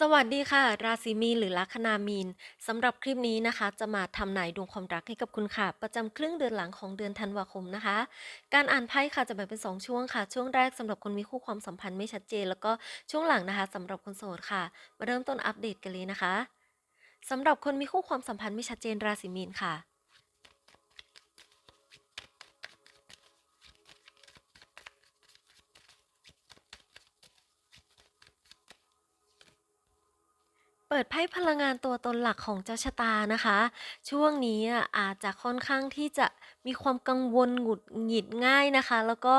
สวัสดีค่ะ ราศีมีนหรือลัคนามีนสำหรับคลิปนี้นะคะ จะมาทำนายดวงความรักให้กับคุณค่ะ ประจำครึ่งเดือนหลังของเดือนธันวาคมนะคะ การอ่านไพ่ค่ะจะแบ่งเป็นสองช่วงค่ะ ช่วงแรกสำหรับคนมีคู่ความสัมพันธ์ไม่ชัดเจน แล้วก็ช่วงหลังนะคะสำหรับคนโสดค่ะ มาเริ่มต้นอัปเดตกันเลยนะคะสำหรับคนมีคู่ความสัมพันธ์ไม่ชัดเจนราศีมีนค่ะ เปิดไพ่พลังงานตัวตนหลักของเจ้าชะตานะคะ ช่วงนี้อะอาจจะค่อนข้างที่จะมีความกังวลหงุดหงิดง่ายนะคะ แล้วก็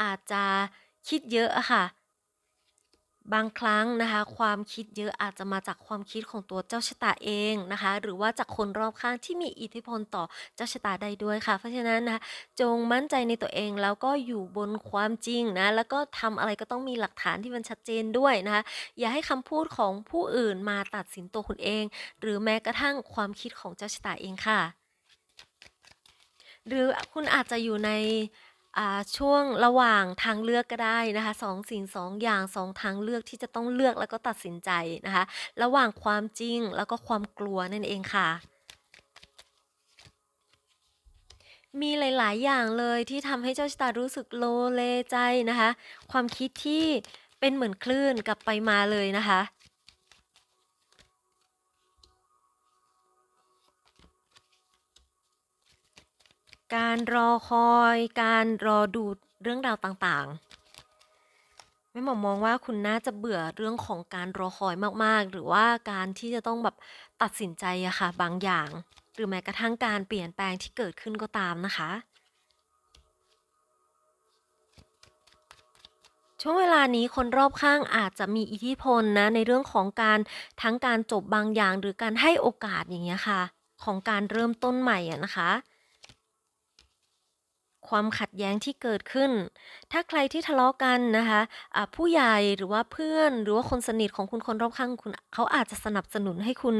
อาจจะคิดเยอะอะค่ะ บางครั้งนะคะความคิดเยอะอาจจะมาจากความคิดของตัวเจ้าชะตาเองนะคะ หรือว่าจากคนรอบข้างที่มีอิทธิพลต่อเจ้าชะตาได้ด้วยค่ะ เพราะฉะนั้นนะคะจงมั่นใจในตัวเองแล้วก็อยู่บนความจริงนะแล้วก็ทำอะไรก็ต้องมีหลักฐานที่มันชัดเจนด้วยนะคะอย่าให้คำพูดของผู้อื่นมาตัดสินตัวคุณเอง หรือแม้กระทั่งความคิดของเจ้าชะตาเองค่ะ หรือคุณอาจจะอยู่ใน อ่า ช่วงระหว่างทางเลือกก็ได้นะคะสองสิ่งสองอย่างสองทางเลือกที่จะต้องเลือกแล้วก็ตัดสินใจนะคะ ระหว่างความจริงแล้วก็ความกลัวนั่นเองค่ะ มีหลาย ๆ อย่างเลยที่ทำให้เจ้าชะตารู้สึกโลเลใจนะคะ ความคิดที่เป็นเหมือนคลื่นกลับไปมาเลยนะคะ การรอคอย การรอดูเรื่องราวต่างๆ ไม่หมอมองว่าคุณน่าจะเบื่อเรื่องของการรอคอยมากๆ หรือว่าการที่จะต้องแบบตัดสินใจอะค่ะ บางอย่าง หรือแม้กระทั่งการเปลี่ยนแปลงที่เกิดขึ้นก็ตามนะคะ ช่วงเวลานี้คนรอบข้างอาจจะมีอิทธิพลนะในเรื่องของการทั้งการจบบางอย่าง หรือการให้โอกาสอย่างเงี้ยค่ะ ของการเริ่มต้นใหม่อะนะคะ ความขัดแย้งที่เกิดขึ้น ถ้าใครที่ทะเลาะกันนะคะะผู้ใหญ่หรือว่าเพื่อนหรือว่าคนสนิทของคุณคนรอบข้างคุณเขาอาจจะสนับสนุนให้คุณ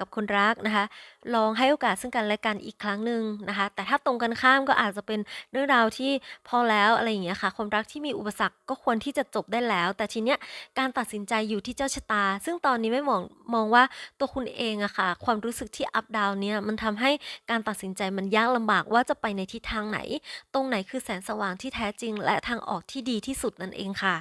กับคนรักนะคะลองให้โอกาสซึ่งกันและกันอีกครั้งหนึ่งนะคะ แต่ถ้าตรงกันข้ามก็อาจจะเป็นเรื่องราวที่พอแล้วอะไรอย่างเงี้ยค่ะ ความรักที่มีอุปสรรคก็ควรที่จะจบได้แล้ว แต่ทีเนี้ยการตัดสินใจอยู่ที่เจ้าชะตา ซึ่งตอนนี้ไม่มองมองว่าตัวคุณเองอะค่ะ ความรู้สึกที่อัพดาวเนี่ยมันทำให้การตัดสินใจมันยากลำบากว่าจะไปในทิศทางไหน ตรงไหนคือแสงสว่างที่แท้จริง และทางออกที่ดีที่สุดนั่นเองค่ะ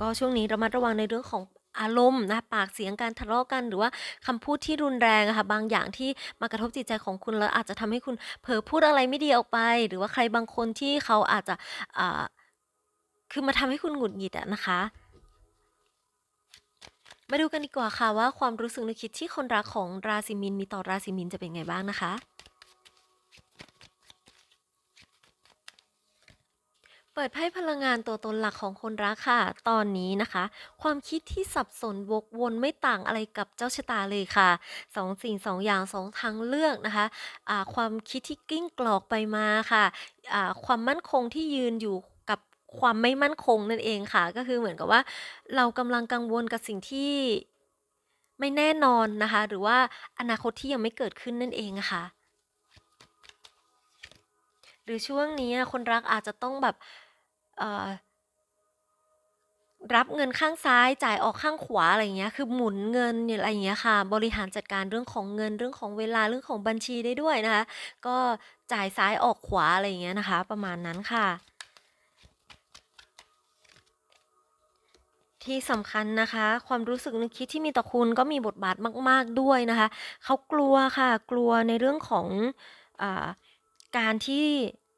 ก็ช่วงนี้ระมัดระวังในเรื่องของ อารมณ์นะปากเสียงการทะเลาะกัน หรือว่าคำพูดที่รุนแรงอะค่ะบางอย่างที่มากระทบจิตใจของคุณแล้วอาจจะทำให้คุณเผลอพูดอะไรไม่ดีออกไป หรือว่าใครบางคนที่เขาอาจจะอ่าคือมาทำให้คุณหงุดหงิดอะนะคะมาดูกันดีกว่าค่ะว่าความรู้สึกนึกคิดที่คนรักของราศีมีนมีต่อราศีมีนจะเป็นไงบ้างนะคะ เปิดไพ่พลังงานตัวตนหลักของคนรักค่ะ ตอนนี้นะคะ ความคิดที่สับสนวกวนไม่ต่างอะไรกับเจ้าชะตาเลยค่ะสองสิ่งสองอย่างสองทางเลือกนะคะะความคิดที่กิ้งกรอกไปมาค่ะะความมั่นคงที่ยืนอยู่กับความไม่มั่นคงนั่นเองค่ะ ก็คือเหมือนกับว่า เรากำลังกังวลกับสิ่งที่ไม่แน่นอนนะคะ หรือว่าอนาคตที่ยังไม่เกิดขึ้นนั่นเองค่ะ หรือช่วงนี้คนรักอาจจะต้องแบบ รับเงินข้างซ้ายจ่ายออกข้างขวาอะไรเงี้ย คือหมุนเงินอะไรเงี้ยค่ะ บริหารจัดการเรื่องของเงินเรื่องของเวลาเรื่องของบัญชีได้ด้วยนะคะ ก็จ่ายซ้ายออกขวาอะไรเงี้ยนะคะ ประมาณนั้นค่ะ ที่สำคัญนะคะ ความรู้สึกนึกคิดที่มีต่อคุณก็มีบทบาทมาก ๆด้วยนะคะ เขากลัวค่ะ กลัวในเรื่องของอการที่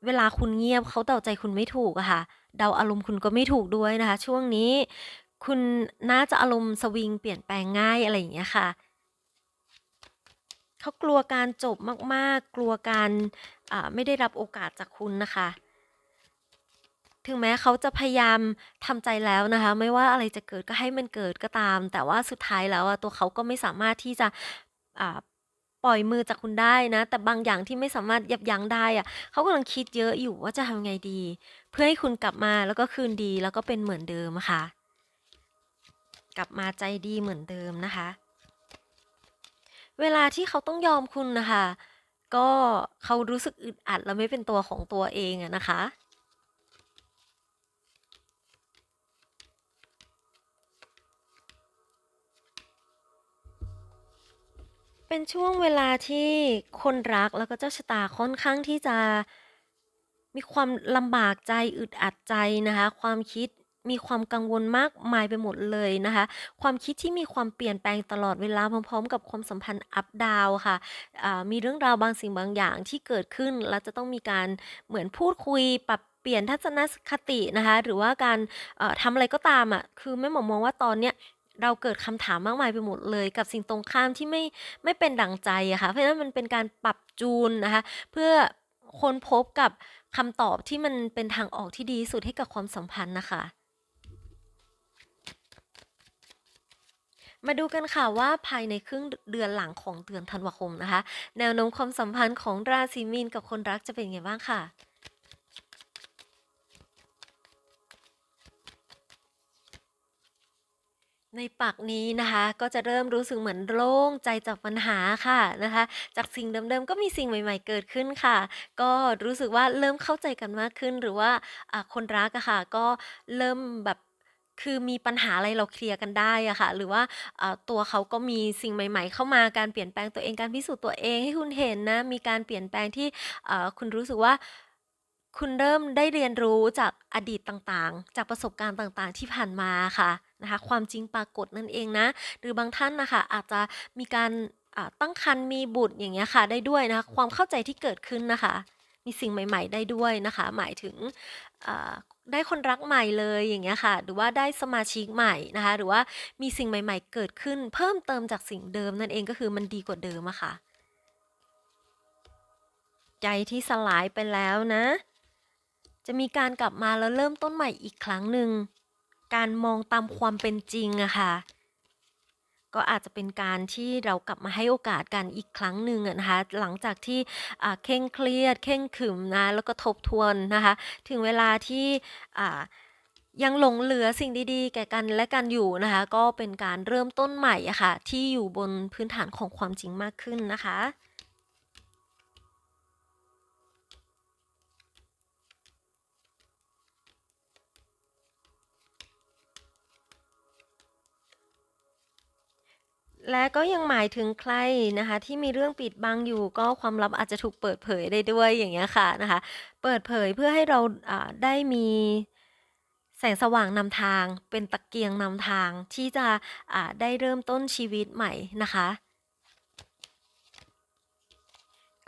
เวลาคุณเงียบเขาเดาใจคุณไม่ถูกอะค่ะ เดาอารมณ์คุณก็ไม่ถูกด้วยนะคะ ช่วงนี้ คุณน่าจะอารมณ์สวิงเปลี่ยนแปลงง่ายอะไรอย่างเงี้ยค่ะเขากลัวการจบมาก ๆ กลัวการไม่ได้รับโอกาสจากคุณนะคะ ถึงแม้เขาจะพยายามทำใจแล้วนะคะ ไม่ว่าอะไรจะเกิดก็ให้มันเกิดก็ตาม แต่ว่าสุดท้ายแล้วตัวเขาก็ไม่สามารถที่จะ ปล่อยมือจากคุณได้นะ แต่บางอย่างที่ไม่สามารถยับยั้งได้อะเขากำลังคิดเยอะอยู่ว่าจะทำไงดี เพื่อให้คุณกลับมาแล้วก็คืนดีแล้วก็เป็นเหมือนเดิมค่ะ กลับมาใจดีเหมือนเดิมนะคะ เวลาที่เขาต้องยอมคุณนะคะ ก็เขารู้สึกอึดอัดแล้วไม่เป็นตัวของตัวเองอะนะคะ เป็นช่วงเวลาที่คนรักแล้วก็เจ้าชะตาค่อนข้างที่จะมีความลำบากใจอึดอัดใจนะคะ ความคิดมีความกังวลมากมายไปหมดเลยนะคะ ความคิดที่มีความเปลี่ยนแปลงตลอดเวลาพร้อมๆ กับความสัมพันธ์อัพดาวค่ะอ่ามีเรื่องราวบางสิ่งบางอย่างที่เกิดขึ้น แล้วจะต้องมีการเหมือนพูดคุยปรับเปลี่ยนทัศนคตินะคะ หรือว่าการเอ่อทำอะไรก็ตามอะคือแม่หมอมองว่าตอนเนี้ย เราเกิดคำถามมากมายไปหมดเลย กับสิ่งตรงข้ามที่ไม่ไม่เป็นดังใจอะค่ะ เพราะฉะนั้นมันเป็นการปรับจูนนะคะ เพื่อค้นพบกับคำตอบที่มันเป็นทางออกที่ดีสุดให้กับความสัมพันธ์นะคะ มาดูกันค่ะว่าภายในครึ่งเดือนหลังของเดือนธันวาคมนะคะ แนวโน้มความสัมพันธ์ของราศีมีนกับคนรักจะเป็นยังไงบ้างค่ะ ในปักนี้นะคะ ก็จะเริ่มรู้สึกเหมือนโล่งใจจากปัญหาค่ะนะคะ จากสิ่งเดิม ๆ ก็มีสิ่งใหม่ ๆ เกิดขึ้นค่ะ ก็รู้สึกว่าเริ่มเข้าใจกันมากขึ้น หรือว่า อ่า คนรักอะค่ะ ก็เริ่มแบบ คือมีปัญหาอะไรเราเคลียร์กันได้อะค่ะ หรือว่า อ่า ตัวเขาก็มีสิ่งใหม่ ๆ เข้ามา การเปลี่ยนแปลงตัวเอง การพิสูจน์ตัวเองให้คุณเห็นนะ มีการเปลี่ยนแปลงที่ อ่า คุณรู้สึกว่า คุณเริ่มได้เรียนรู้จากอดีตต่าง ๆ จากประสบการณ์ต่าง ๆ ที่ผ่านมาค่ะ นะคะความจริงปรากฏนั่นเองนะ หรือบางท่านนะคะอาจจะมีการตั้งครรภ์มีบุตรอย่างเงี้ยค่ะได้ด้วยนะคะความเข้าใจที่เกิดขึ้นนะคะ มีสิ่งใหม่ ๆ ได้ด้วยนะคะ หมายถึงได้คนรักใหม่เลยอย่างเงี้ยค่ะ หรือว่าได้สมาชิกใหม่นะคะ หรือว่ามีสิ่งใหม่ ๆ เกิดขึ้น เพิ่มเติมจากสิ่งเดิมนั่นเองก็คือมันดีกว่าเดิมอะค่ะ ใจที่สลายไปแล้วนะ จะมีการกลับมาแล้วเริ่มต้นใหม่อีกครั้งหนึ่ง การมองตามความเป็นจริงอะค่ะ ก็อาจจะเป็นการที่เรากลับมาให้โอกาสกันอีกครั้งหนึ่งนะคะ หลังจากที่อ่าเคร่งเครียด เคร่งขรึมนะ แล้วก็ทบทวนนะคะ ถึงเวลาที่อ่ายังหลงเหลือสิ่งดีๆ แก่กันและกันอยู่นะคะ ก็เป็นการเริ่มต้นใหม่อะค่ะ ที่อยู่บนพื้นฐานของความจริงมากขึ้นนะคะ และก็ยังหมายถึงใครนะคะ ที่มีเรื่องปิดบังอยู่ก็ความลับอาจจะถูกเปิดเผยได้ด้วยอย่างเงี้ยค่ะนะคะ เปิดเผยเพื่อให้เราอ่าได้มีแสงสว่างนำทาง เป็นตะเกียงนำทางที่จะอ่าได้เริ่มต้นชีวิตใหม่นะคะ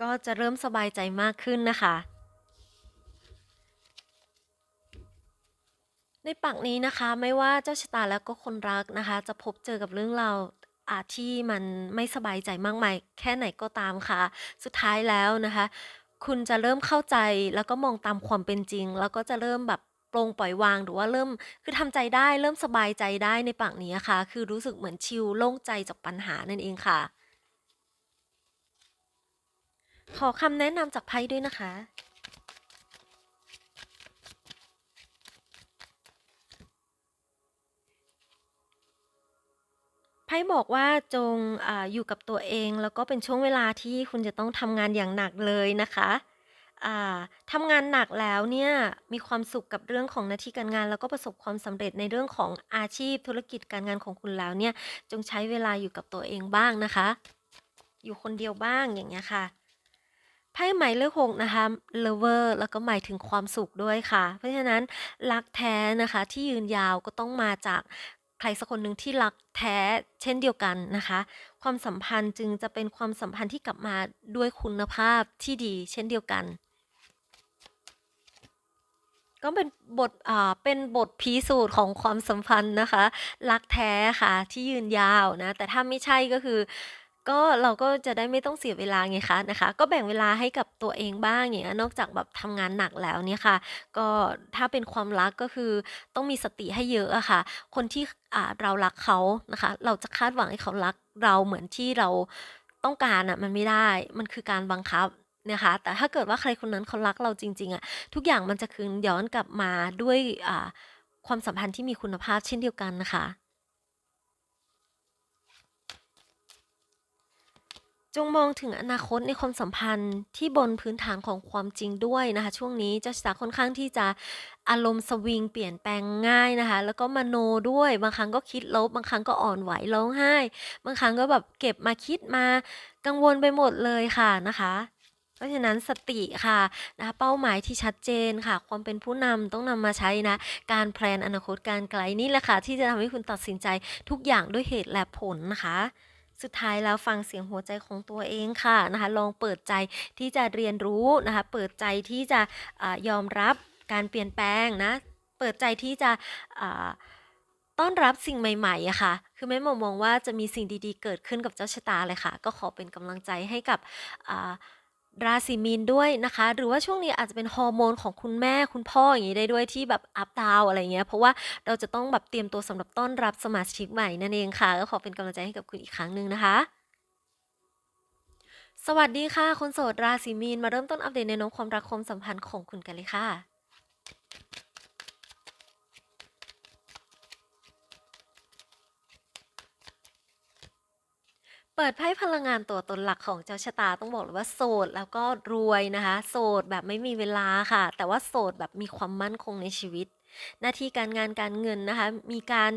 ก็จะเริ่มสบายใจมากขึ้นนะคะในปักนี้นะคะไม่ว่าเจ้าชะตาแล้วก็คนรักนะคะ จะพบเจอกับเรื่องราว อาที่มันไม่สบายใจมากมายแค่ไหนก็ตามค่ะ สุดท้ายแล้วนะคะ คุณจะเริ่มเข้าใจแล้วก็มองตามความเป็นจริง แล้วก็จะเริ่มแบบปลงปล่อยวางหรือว่าเริ่มคือทำใจได้เริ่มสบายใจได้ในปักนี้ค่ะ คือรู้สึกเหมือนชิลโล่งใจจากปัญหานั่นเองค่ะ ขอคำแนะนำจากไพ่ด้วยนะคะ ไพ่บอกว่าจงอาอยู่กับตัวเอง แล้วก็เป็นช่วงเวลาที่คุณจะต้องทำงานอย่างหนักเลยนะคะ อ่า ทำงานหนักแล้วเนี่ย มีความสุขกับเรื่องของหน้าที่การงาน แล้วก็ประสบความสำเร็จในเรื่องของอาชีพ ธุรกิจการงานของคุณแล้วเนี่ย จงใช้เวลาอยู่กับตัวเองบ้างนะคะ อยู่คนเดียวบ้าง อย่างเงี้ยค่ะ ไพ่หมายเลขหกนะคะ lover แล้วก็หมายถึงความสุขด้วยค่ะ เพราะฉะนั้นรักแท้นะคะที่ยืนยาวก็ต้องมาจาก ใครสักคนหนึ่งที่รักแท้เช่นเดียวกันนะคะ ความสัมพันธ์จึงจะเป็นความสัมพันธ์ที่กลับมาด้วยคุณภาพที่ดี เช่นเดียวกันก็เป็นบทอ่าเป็นบทพิสูจน์ของความสัมพันธ์นะคะ รักแท้ค่ะที่ยืนยาวนะ แต่ถ้าไม่ใช่ก็คือ ก็ เราก็จะได้ไม่ต้องเสียเวลาไงคะ นะคะ ก็แบ่งเวลาให้กับตัวเองบ้าง อย่างเงี้ย นอกจากแบบทำงานหนักแล้วเนี่ยค่ะ ก็ถ้าเป็นความรัก ก็คือต้องมีสติให้เยอะอะค่ะ คนที่ อ่า เรารักเขานะคะ เราจะคาดหวังให้เขารักเราเหมือนที่เราต้องการอะ มันไม่ได้ มันคือการบังคับนะคะ แต่ถ้าเกิดว่าใครคนนั้นเขารักเราจริง ๆ อะ ทุกอย่างมันจะคืนย้อนกลับมาด้วย อ่า ความสัมพันธ์ที่มีคุณภาพเช่นเดียวกันนะคะ จงมองถึงอนาคตในความสัมพันธ์ที่บนพื้นฐานของความจริงด้วยนะคะ ช่วงนี้เจ้าชะตาค่อนข้างที่จะอารมณ์สวิงเปลี่ยนแปลงง่ายนะคะ แล้วก็มโนด้วยบางครั้งก็คิดลบ บางครั้งก็อ่อนไหวร้องไห้ บางครั้งก็แบบเก็บมาคิดมากังวลไปหมดเลยค่ะนะคะเพราะฉะนั้นสติค่ะนะคะเป้าหมายที่ชัดเจนค่ะ ความเป็นผู้นำต้องนำมาใช้นะ การแพลนอนาคตการไกลนี่แหละค่ะที่จะทำให้คุณตัดสินใจทุกอย่างด้วยเหตุและผลนะคะ สุดท้ายแล้วฟังเสียงหัวใจของตัวเองค่ะนะคะ ลองเปิดใจที่จะเรียนรู้นะคะ เปิดใจที่จะอายอมรับการเปลี่ยนแปลงนะ เปิดใจที่จะต้อนรับสิ่งใหม่ๆอะค่ะ คือแม่หมอมองว่าจะมีสิ่งดีๆ เกิดขึ้นกับเจ้าชะตาเลยค่ะ ก็ขอเป็นกำลังใจให้กับ ราศีมีนด้วยนะคะ หรือว่าช่วงนี้อาจจะเป็นฮอร์โมนของคุณแม่คุณพ่ออย่างนี้ได้ด้วยที่แบบอัพดาวอะไรเงี้ย เพราะว่าเราจะต้องแบบเตรียมตัวสำหรับต้อนรับสมาชิกใหม่นั่นเองค่ะ ก็ขอเป็นกำลังใจให้กับคุณอีกครั้งหนึ่งนะคะ สวัสดีค่ะคนโสดราศีมีนมาเริ่มต้นอัปเดตในวโน้มความรักความสัมพันธ์ของคุณกันเลยค่ะ ปิดไพ่พลังงานตัวตนหลักของเจ้าชะตาต้องบอกเลยว่าโสดแล้วก็รวยนะคะ โสดแบบไม่มีเวลาค่ะ แต่ว่าโสดแบบมีความมั่นคงในชีวิต หน้าที่การงานการเงินนะคะ มีการ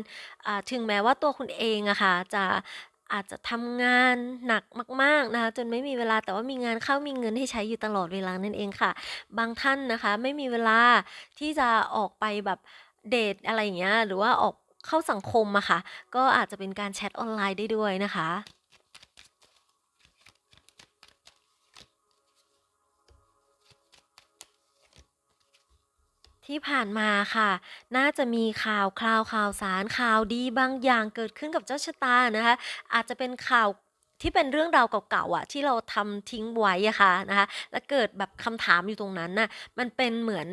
ถึงแม้ว่าตัวคุณเองอะค่ะจะอาจจะทำงานหนักมาก ๆ นะคะ จนไม่มีเวลาแต่ว่ามีงานเข้ามีเงินให้ใช้อยู่ตลอดเวลานั่นเองค่ะ บางท่านนะคะไม่มีเวลาที่จะออกไปแบบเดทอะไรอย่างเงี้ยหรือว่าออกเข้าสังคมอะค่ะ ก็อาจจะเป็นการแชทออนไลน์ได้ด้วยนะคะ ที่ผ่านมาค่ะ น่าจะมีข่าวคราวข่าวสารข่าวดีบางอย่างเกิดขึ้นกับเจ้าชะตานะคะ อาจจะเป็นข่าวที่เป็นเรื่องราวเก่าๆอะที่เราทำทิ้งไว้อะค่ะนะคะ แล้วเกิดแบบคำถามอยู่ตรงนั้นน่ะมันเป็นเหมือน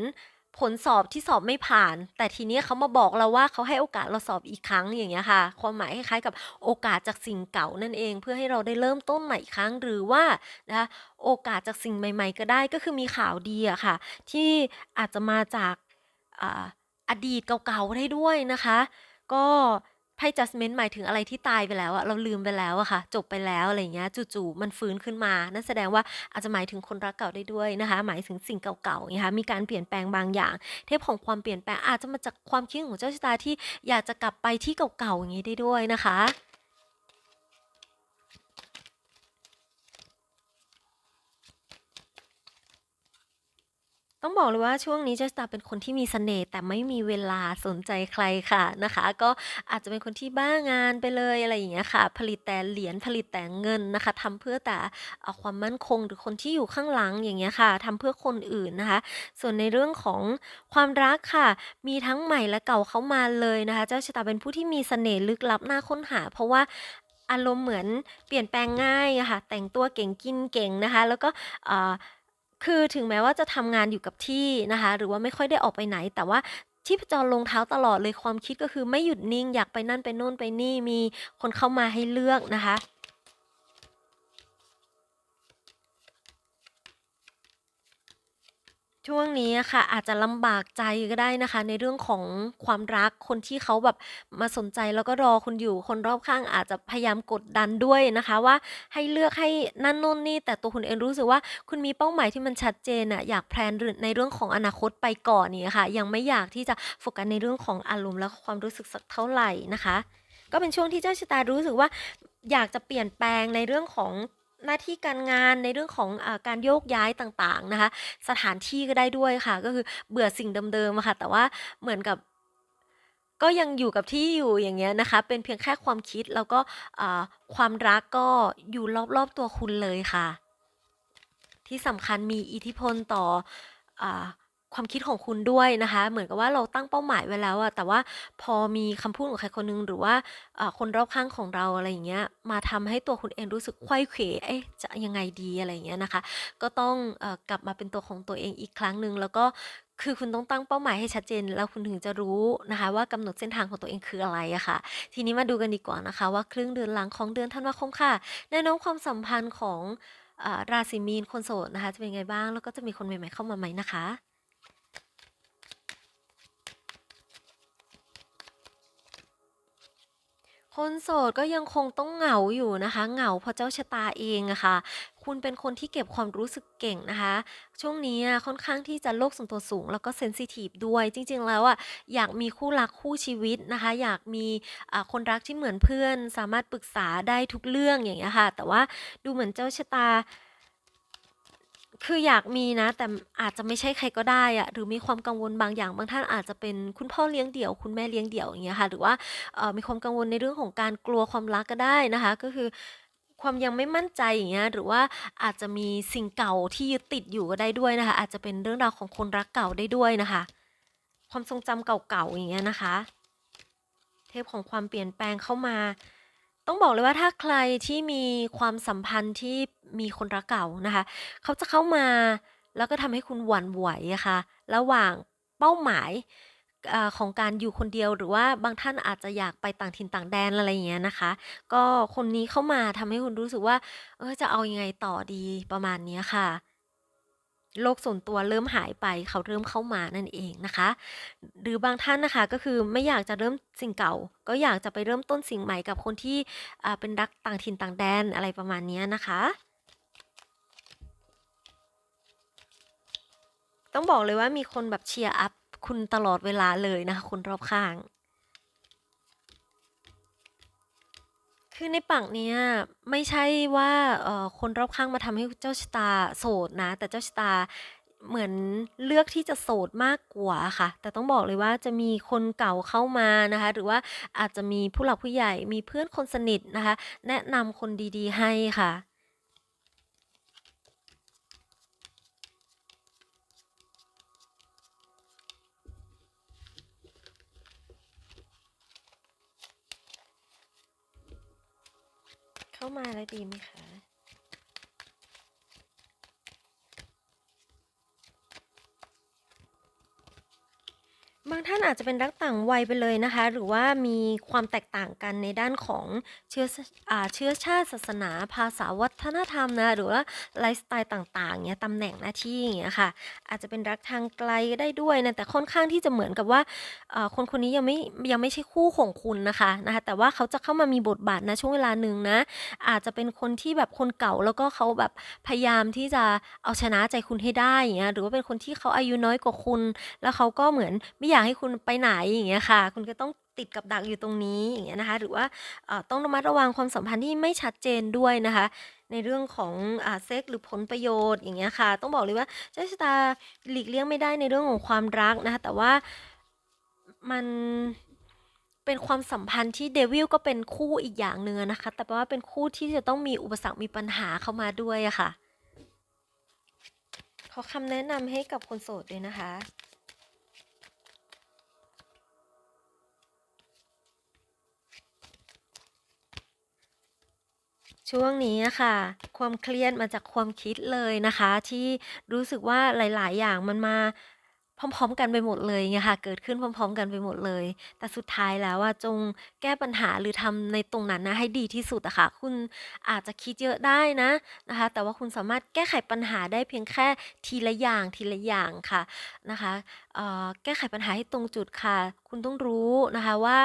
ผลสอบที่สอบไม่ผ่าน แต่ทีนี้เขามาบอกเราว่าเขาให้โอกาสเราสอบอีกครั้งอย่างเงี้ยค่ะ ความหมายคล้ายๆกับโอกาสจากสิ่งเก่านั่นเอง เพื่อให้เราได้เริ่มต้นใหม่อีกครั้งหรือว่านะคะโอกาสจากสิ่งใหม่ ๆ ก็ได้ก็คือมีข่าวดีอะค่ะ ที่อาจจะมาจาก อ่าอดีตเก่าๆได้ด้วยนะคะ ก็ไพ่ Judgment หมายถึงอะไรที่ตายไปแล้วอะเราลืมไปแล้วอะค่ะ จบไปแล้วอะไรอย่างเงี้ยจู่ๆมันฟื้นขึ้นมา นั่นแสดงว่าอาจจะหมายถึงคนรักเก่าได้ด้วยนะคะ หมายถึงสิ่งเก่าๆนะคะมีการเปลี่ยนแปลงบางอย่าง เทพของความเปลี่ยนแปลงอาจจะมาจากความคิดของเจ้าชะตาที่อยากจะกลับไปที่เก่าๆอย่างนี้ได้ด้วยนะคะ ต้องบอกเลยว่าช่วงนี้เจ้าชะตาเป็นคนที่มีเสน่ห์แต่ไม่มีเวลาสนใจใครค่ะนะคะ ก็อาจจะเป็นคนที่บ้างานไปเลยอะไรอย่างเงี้ยค่ะ ผลิตแต่เหรียญผลิตแต่เงินนะคะทำเพื่อแต่เอ่อความมั่นคงหรือคนที่อยู่ข้างหลังอย่างเงี้ยค่ะทำเพื่อคนอื่นนะคะ ส่วนในเรื่องของความรักค่ะ มีทั้งใหม่และเก่าเข้ามาเลยนะคะ เจ้าชะตาเป็นผู้ที่มีเสน่ห์ลึกลับน่าค้นหา เพราะว่าอารมณ์เหมือนเปลี่ยนแปลงง่ายอะค่ะ แต่งตัวเก่งกินเก่งนะคะ แล้วก็เอ่อ คือถึงแม้ว่าจะทำงานอยู่กับที่นะคะ หรือว่าไม่ค่อยได้ออกไปไหน แต่ว่าชีพจรลงเท้าตลอดเลยความคิดก็คือไม่หยุดนิ่ง อยากไปนั่นไปโน่นไปนี่มีคนเข้ามาให้เลือกนะคะ ช่วงนี้อะค่ะ อาจจะลำบากใจก็ได้นะคะ ในเรื่องของความรัก คนที่เขาแบบมาสนใจ แล้วก็รอคุณอยู่ คนรอบข้างอาจจะพยายามกดดันด้วยนะคะว่า ให้เลือกให้นั่นโน่นนี่ แต่ตัวคุณเองรู้สึกว่า คุณมีเป้าหมายที่มันชัดเจนอะอยากแพลนในเรื่องของอนาคตไปก่อนเนี่ยค่ะ ยังไม่อยากที่จะโฟกัสในเรื่องของอารมณ์ และความรู้สึกสักเท่าไหร่นะคะ ก็เป็นช่วงที่เจ้าชะตารู้สึกว่า อยากจะเปลี่ยนแปลงในเรื่องของ หน้าที่การงานในเรื่องของอการโยกย้ายต่างๆนะคะ สถานที่ก็ได้ด้วยค่ะ ก็คือเบื่อสิ่งเดิมๆค่ะ แต่ว่าเหมือนกับก็ยังอยู่กับที่อยู่อย่างเงี้ยนะคะ เป็นเพียงแค่ความคิดแล้วก็ความรักก็อยู่รอบๆตัวคุณเลยค่ะ ที่สำคัญมีอิทธิพลต่ออ ความคิดของคุณด้วยนะคะ เหมือนกับว่าเราตั้งเป้าหมายไว้แล้วอะแต่ว่าพอมีคำพูดของใครคนหนึงหรือว่าอ่าคนรอบข้างของเราอะไรอย่างเงี้ยมาทำให้ตัวคุณเองรู้สึกไขว้เขวเอ๊ะจะยังไงดีอะไรอย่างเงี้ยนะคะ ก็ต้องเออกลับมาเป็นตัวของตัวเองอีกครั้งหนึ่งแล้วก็คือคุณต้องตั้งเป้าหมายให้ชัดเจน แล้วคุณถึงจะรู้นะคะ ว่ากำหนดเส้นทางของตัวเองคืออะไรอะค่ะ ทีนี้มาดูกันดีกว่านะคะ ว่าครึ่งเดือนหลังของเดือนธันวาคมค่ะแนวโน้มความสัมพันธ์ของอ่าราศีมีนคนโสดนะคะ จะเป็นไงบ้างแล้วก็จะมีคนใหม่ๆเข้ามาไหมนะคะ คนโสดก็ยังคงต้องเหงาอยู่นะคะ เหงาเพราะเจ้าชะตาเองอะค่ะ คุณเป็นคนที่เก็บความรู้สึกเก่งนะคะ ช่วงนี้อะค่อนข้างที่จะโลกส่วนตัวสูง แล้วก็เซนซิทีฟด้วย จริงๆ แล้วอะอยากมีคู่รักคู่ชีวิตนะคะ อยากมีอ่าคนรักที่เหมือนเพื่อน สามารถปรึกษาได้ทุกเรื่องอย่างเงี้ยค่ะ แต่ว่าดูเหมือนเจ้าชะตา คืออยากมีนะ แต่อาจจะไม่ใช่ใครก็ได้อะหรือมีความกังวลบางอย่างบางท่านอาจจะเป็นคุณพ่อเลี้ยงเดี่ยว คุณแม่เลี้ยงเดี่ยวอย่างเงี้ยค่ะ หรือว่าเอ่อมีความกังวลในเรื่องของการกลัวความรักก็ได้นะคะ ก็คือความยังไม่มั่นใจอย่างเงี้ยหรือว่าอาจจะมีสิ่งเก่าที่ยึดติดอยู่ก็ได้ด้วยนะคะ อาจจะเป็นเรื่องราวของคนรักเก่าได้ด้วยนะคะ ความทรงจำเก่าๆอย่างเงี้ยนะคะ เทพของความเปลี่ยนแปลงเข้ามา ต้องบอกเลยว่า ถ้าใครที่มีความสัมพันธ์ที่มีคนรักเก่านะคะ เขาจะเข้ามา แล้วก็ทำให้คุณหวั่นไหวอะค่ะ ระหว่างเป้าหมาย เอ่อ ของการอยู่คนเดียว หรือว่าบางท่านอาจจะอยากไปต่างถิ่นต่างแดน อะไรอย่างเงี้ยนะคะ ก็คนนี้เข้ามาทำให้คุณรู้สึกว่า เออ จะเอายังไงต่อดี ประมาณเนี้ยค่ะ โลกส่วนตัวเริ่มหายไปเขาเริ่มเข้ามานั่นเองนะคะ หรือบางท่านนะคะก็คือไม่อยากจะเริ่มสิ่งเก่า ก็อยากจะไปเริ่มต้นสิ่งใหม่กับคนที่เป็นรักต่างถิ่นต่างแดนอะไรประมาณนี้นะคะต้องบอกเลยว่ามีคนแบบเชียร์อัพคุณตลอดเวลาเลยนะคะคนรอบข้าง คือในปักเนี้ย ไม่ใช่ว่า เอ่อ คนรอบข้างมาทำให้เจ้าชะตาโสดนะ แต่เจ้าชะตาเหมือนเลือกที่จะโสดมากกว่าค่ะ แต่ต้องบอกเลยว่า จะมีคนเก่าเข้ามานะคะ หรือว่าอาจจะมีผู้หลักผู้ใหญ่ มีเพื่อนคนสนิทนะคะ แนะนำคนดี ๆ ให้ค่ะ เข้ามาแล้วดีไหมคะ บางท่านอาจจะเป็นรักต่างวัยไปเลยนะคะ หรือว่ามีความแตกต่างกันในด้านของเชื้ออาเชื้อชาติศาสนา ภาษาวัฒนธรรมนะหรือว่าไลฟ์สไตล์ต่างๆเนี้ยตำแหน่งหน้าที่อย่างเงี้ยค่ะ อาจจะเป็นรักทางไกลก็ได้ด้วยนะแต่ค่อนข้างที่จะเหมือนกับว่าคนคนนี้ยังไม่ยังไม่ใช่คู่ของคุณนะคะนะคะ แต่ว่าเขาจะเข้ามามีบทบาทนะช่วงเวลาหนึ่งนะ อาจจะเป็นคนที่แบบคนเก่าแล้วก็เขาแบบพยายามที่จะเอาชนะใจคุณให้ได้อย่างเงี้ยหรือว่าเป็นคนที่เขาอายุน้อยกว่าคุณ แล้วเขาก็เหมือนไม่อยากให้คุณไปไหนอย่างเงี้ยค่ะ คุณก็ต้องติดกับดักอยู่ตรงนี้อย่างเงี้ยนะคะ หรือว่าต้องระมัดระวังความสัมพันธ์ที่ไม่ชัดเจนด้วยนะคะ ในเรื่องของอาเซ็กหรือผลประโยชน์อย่างเงี้ยค่ะ ต้องบอกเลยว่าเจ้าชะตาหลีกเลี่ยงไม่ได้ในเรื่องของความรักนะคะ แต่ว่ามันเป็นความสัมพันธ์ที่เดวิลก็เป็นคู่อีกอย่างหนึ่งอนะคะ แต่ว่าเป็นคู่ที่จะต้องมีอุปสรรคมีปัญหาเข้ามาด้วยอะค่ะ ขอคำแนะนำให้กับคนโสดด้วยนะคะ ช่วงนี้อะค่ะ ความเครียดมาจากความคิดเลยนะคะ ที่รู้สึกว่าหลาย ๆ อย่างมันมาพร้อม ๆ กันไปหมดเลยไงค่ะ เกิดขึ้นพร้อม ๆ กันไปหมดเลย แต่สุดท้ายแล้วอะจงแก้ปัญหาหรือทำในตรงนั้นนะให้ดีที่สุดอะค่ะ คุณอาจจะคิดเยอะได้นะนะคะ แต่ว่าคุณสามารถแก้ไขปัญหาได้เพียงแค่ทีละอย่างทีละอย่างค่ะนะคะเอ่อแก้ไขปัญหาให้ตรงจุดค่ะ คุณต้องรู้นะคะว่า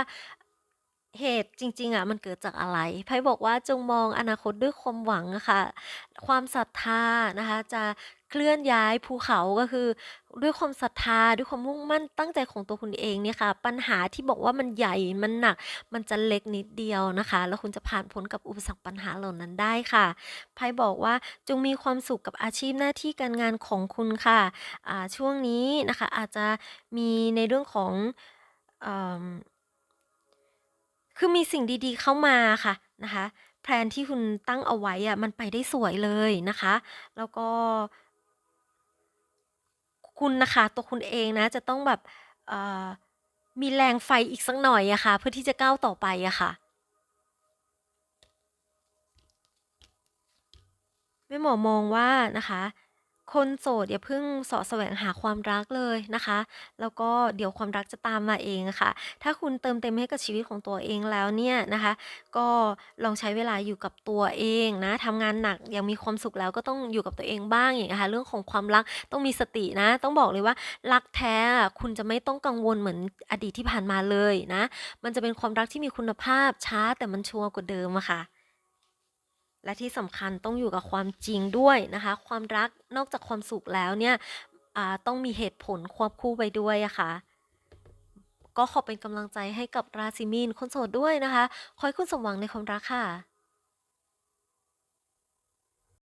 เหตุจริง ๆอะมันเกิดจากอะไรไพ่บอกว่าจงมองอนาคตด้วยความหวังอะค่ะ ความศรัทธานะคะ จะเคลื่อนย้ายภูเขาก็คือ ด้วยความศรัทธาด้วยความมุ่งมั่นตั้งใจของตัวคุณเองเนี่ยค่ะ ปัญหาที่บอกว่ามันใหญ่มันหนัก มันจะเล็กนิดเดียวนะคะ แล้วคุณจะผ่านพ้นกับอุปสรรคปัญหาเหล่านั้นได้ค่ะไพ่บอกว่าจงมีความสุขกับอาชีพหน้าที่การงานของคุณค่ะอ่าช่วงนี้นะคะอาจจะมีในเรื่องของ คือมีสิ่งดีๆเข้ามาค่ะนะคะแพลนที่คุณตั้งเอาไว้อะมันไปได้สวยเลยนะคะ แล้วก็ คุณนะคะตัวคุณเองนะ จะต้องแบบมีแรงไฟอีกสักหน่อยอะค่ะ เพื่อที่จะก้าวต่อไปอะค่ะแม่หมอมองว่านะคะ คนโสดอย่าเพิ่งเสาะแสวงหาความรักเลยนะคะ แล้วก็เดี๋ยวความรักจะตามมาเองอะค่ะ ถ้าคุณเติมเต็มให้กับชีวิตของตัวเองแล้วเนี่ยนะคะ ก็ลองใช้เวลาอยู่กับตัวเองนะทำงานหนักยังมีความสุขแล้วก็ต้องอยู่กับตัวเองบ้างอย่างค่ะเรื่องของความรักต้องมีสตินะ ต้องบอกเลยว่ารักแท้คุณจะไม่ต้องกังวลเหมือนอดีตที่ผ่านมาเลยนะ มันจะเป็นความรักที่มีคุณภาพช้าแต่มันชัวร์กว่าเดิมอะค่ะ และที่สำคัญต้องอยู่กับความจริงด้วยนะคะ ความรักนอกจากความสุขแล้วเนี่ยต้องมีเหตุผลควบคู่ไปด้วยะค่ะก็ขอเป็นกำลังใจให้กับราศีมีนคนโสดด้วยนะคะ ขอให้คุณสมหวังในความรักค่ะ